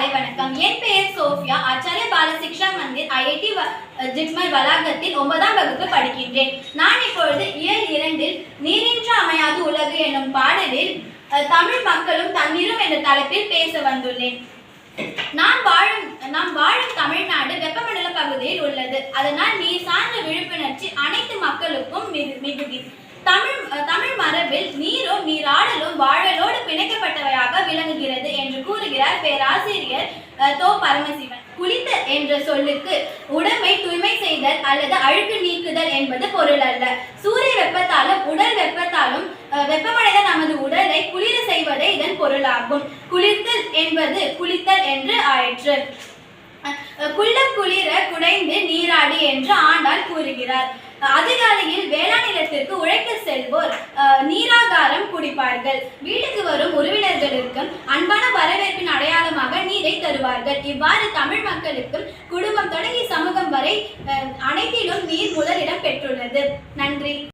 காலை வணக்கம் என் பெயர் Sophia. Acharya Balashiksha Mandir IIT JIPMER வளாகத்தில் ஒன்பதாம் வகுப்பு படிக்கின்றேன். நான் இப்பொழுது இயல் இரண்டில் நீரின்று அமையாது உலகு என்னும் பாடலில் தமிழ் மக்களும் தண்ணீரும் என்ற தலைப்பில் பேச வந்துள்ளேன். நான் வாழும் நாம் வாழும் தமிழ்நாடு வெப்பமண்டல பகுதியில் உள்ளது. அதனால் நீர் சார்ந்த விழிப்புணர்ச்சி அனைத்து மக்களுக்கும் மிகுதி. தமிழ் தமிழ் மரபில் நீரும் நீராடலும் வாழலோடு பிணைக்கப்பட்டவையாக விளங்குகிறது என்று கூறி கூறுகிறார் பேராசிரியர் தோ பரமசிவன். குளித்த என்ற சொல்லுக்கு உடம்பை தூய்மை செய்தல் அல்லது அழுக்கு நீக்குதல் என்பது பொருள் அல்ல. சூரிய வெப்பத்தாலும் உடல் வெப்பத்தாலும் வெப்பமடைந்த நமது உடலை குளிர செய்வதே இதன் பொருளாகும். குளிர்த்தல் என்பது குளித்தல் என்று ஆயிற்று. அஹ் குள்ளம் குளிர குடைந்து நீராடி என்று ஆண்டாள் கூறுகிறார். அதிகாலையில் வேளாண் நிலத்திற்கு உழைக்க செல்வோர் நீராகாரம் குடிப்பார்கள். வீட்டுக்கு வரும் மக்களுக்கும் அன்பான வரவேற்பின் அடையாளமாக நீரை தருவார்கள். இவ்வாறு தமிழ் மக்களுக்கும் குடும்பம் தொடங்கி சமூகம் வரை அஹ், அனைத்திலும் நீர் முதலிடம் பெற்றுள்ளது. நன்றி.